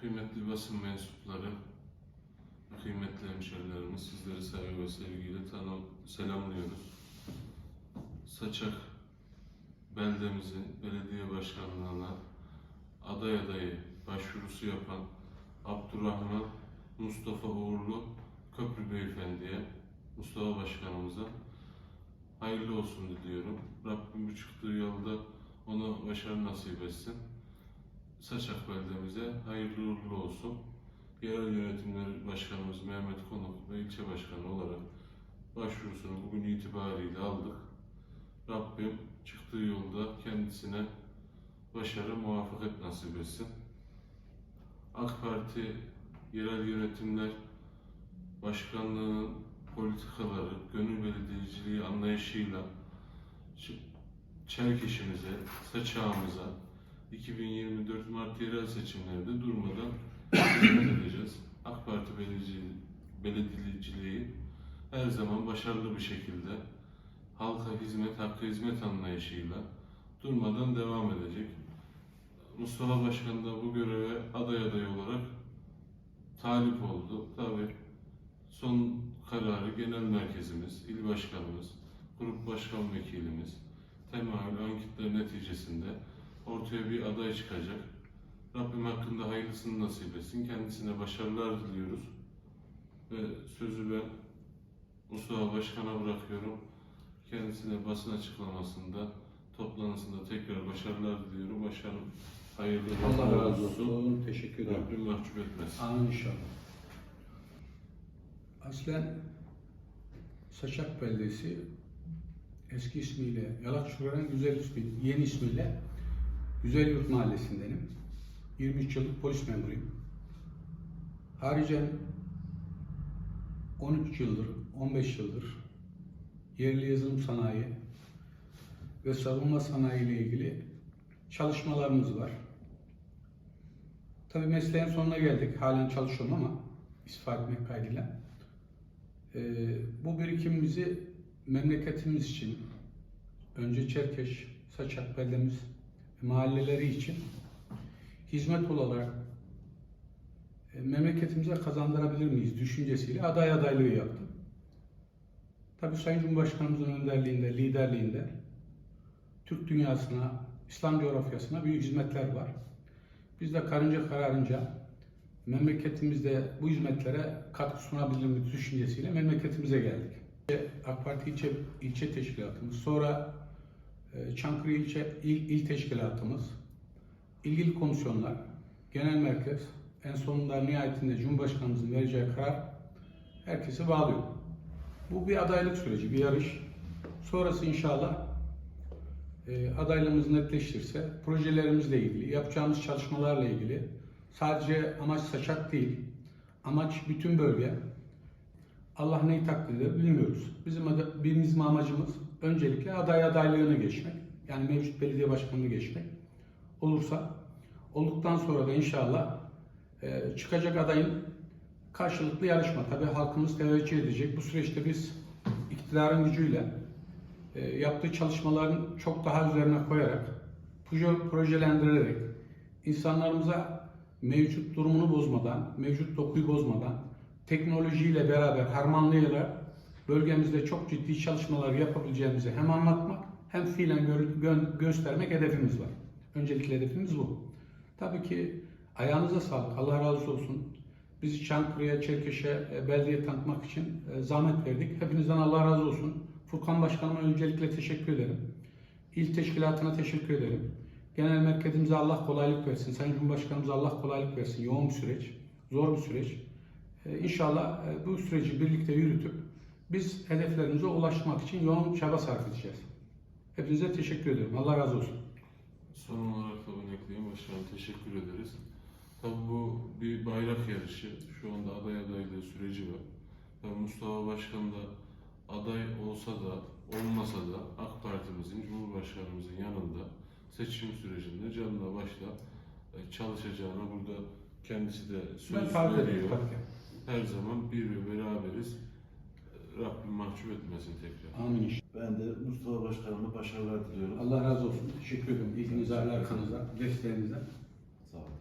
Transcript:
Kıymetli basın mensupları, kıymetli hemşerilerimiz, sizleri saygı ve sevgiyle selamlıyoruz. Saçak beldemizin belediye başkanlığına aday adayı başvurusu yapan Abdurrahman Mustafa Uğurlu Köprü Beyefendi'ye, Mustafa Başkanımıza hayırlı olsun diliyorum. Rabbim bu çıktığı yolda ona başarı nasip etsin. Saçak beldemize hayırlı uğurlu olsun. Yerel Yönetimler Başkanımız Mehmet Konuk ve ilçe başkanı olarak başvurusunu bugün itibariyle aldık. Rabbim çıktığı yolda kendisine başarı muvaffakat nasip etsin. AK Parti Yerel Yönetimler Başkanlığı'nın politikaları, gönül belediyeciliği anlayışıyla Çerkeşimize, Saçağımıza 2024 Mart yerel seçimlerde durmadan hizmet edeceğiz. AK Parti belediyeciliği, her zaman başarılı bir şekilde halka hizmet, hakkı hizmet anlayışıyla durmadan devam edecek. Mustafa Başkan da bu göreve aday aday olarak talip oldu. Tabii son kararı genel merkezimiz, il başkanımız, grup başkan vekilimiz, temayül anketler neticesinde ortaya bir aday çıkacak. Rabbim hakkında hayırlısını nasip etsin. Kendisine başarılar diliyoruz. Ve sözü ben Mustafa Başkan'a bırakıyorum. Kendisine basın açıklamasında, toplantısında tekrar başarılar diliyorum. Başkanım hayırlı Allah razı olsun. Teşekkür ederim. Rabbim mahcup etmesin. Amin inşallah. Aslen Saçak Beldesi eski ismiyle Yalakçılar'ın güzel ismi, yeni ismiyle Güzel Yurt Mahallesi'ndenim. 23 yıllık polis memuruyum. Haricen 13 yıldır, 15 yıldır yerli yazılım sanayi ve savunma sanayi ile ilgili çalışmalarımız var. Tabii mesleğin sonuna geldik. Halen çalışıyorum ama istifa etmek kaydıyla. Ee, bu birikimimizi memleketimiz için, önce Çerkeş, Saçak beldemiz mahalleleri için hizmet olarak e, memleketimize kazandırabilir miyiz düşüncesiyle aday adaylığı yaptım. Tabii Sayın Cumhurbaşkanımızın önderliğinde, liderliğinde Türk dünyasına, İslam coğrafyasına büyük hizmetler var. Biz de karınca kararınca memleketimizde bu hizmetlere katkı sunabilir mi düşüncesiyle memleketimize geldik. AK Parti ilçe, ilçe teşkilatımız, sonra Çankırı ilçe il, il teşkilatımız, ilgili komisyonlar, genel merkez, en sonunda nihayetinde Cumhurbaşkanımızın vereceği karar herkesi bağlıyor. Bu bir adaylık süreci, bir yarış. Sonrası inşallah e, adaylığımız netleşirse projelerimizle ilgili, yapacağımız çalışmalarla ilgili sadece amaç saçak değil, amaç bütün bölge. Allah neyi takdir eder bilmiyoruz. Bizim, bizim amacımız öncelikle aday adaylığını geçmek. Yani mevcut belediye başkanını geçmek. Olursa, olduktan sonra da inşallah e, çıkacak adayın karşılıklı yarışma. Tabii halkımız teveccüh edecek. Bu süreçte biz iktidarın gücüyle e, yaptığı çalışmaların çok daha üzerine koyarak, proje, projelendirerek, insanlarımıza mevcut durumunu bozmadan, mevcut dokuyu bozmadan, teknolojiyle beraber harmanlayarak bölgemizde çok ciddi çalışmalar yapabileceğimizi hem anlatmak hem fiilen gö- gö- göstermek hedefimiz var. Öncelikle hedefimiz bu. Tabii ki ayağınıza sağlık, Allah razı olsun. Bizi Çankırı'ya, Çerkeş'e, e, beldeye tanıtmak için e, zahmet verdik. Hepinizden Allah razı olsun. Furkan Başkanıma öncelikle teşekkür ederim. İl teşkilatına teşekkür ederim. Genel merkezimize Allah kolaylık versin. Sayın Cumhurbaşkanımıza Allah kolaylık versin. Yoğun bir süreç, zor bir süreç. Ee, İnşallah e, bu süreci birlikte yürütüp biz hedeflerimize ulaşmak için yoğun çaba sarf edeceğiz. Hepinize teşekkür ediyorum. Allah razı olsun. Son olarak da bunu ekleyeyim. Başkanım teşekkür ederiz. Tabii bu bir bayrak yarışı. Şu anda aday adaylığı süreci var. Tabii Mustafa Başkan da aday olsa da olmasa da AK Parti'mizin, Cumhurbaşkanımızın yanında seçim sürecinde canla başla e, çalışacağına burada kendisi de Ben söz veriyor. Her zaman bir ve beraberiz. Rabbim mahcup etmesin tekrar. Amin inşallah. Ben de Mustafa Başkanıma başarılar diliyorum. Allah razı olsun. Teşekkür ederim. İlginize, alakanıza, desteğinize. Sağ olun.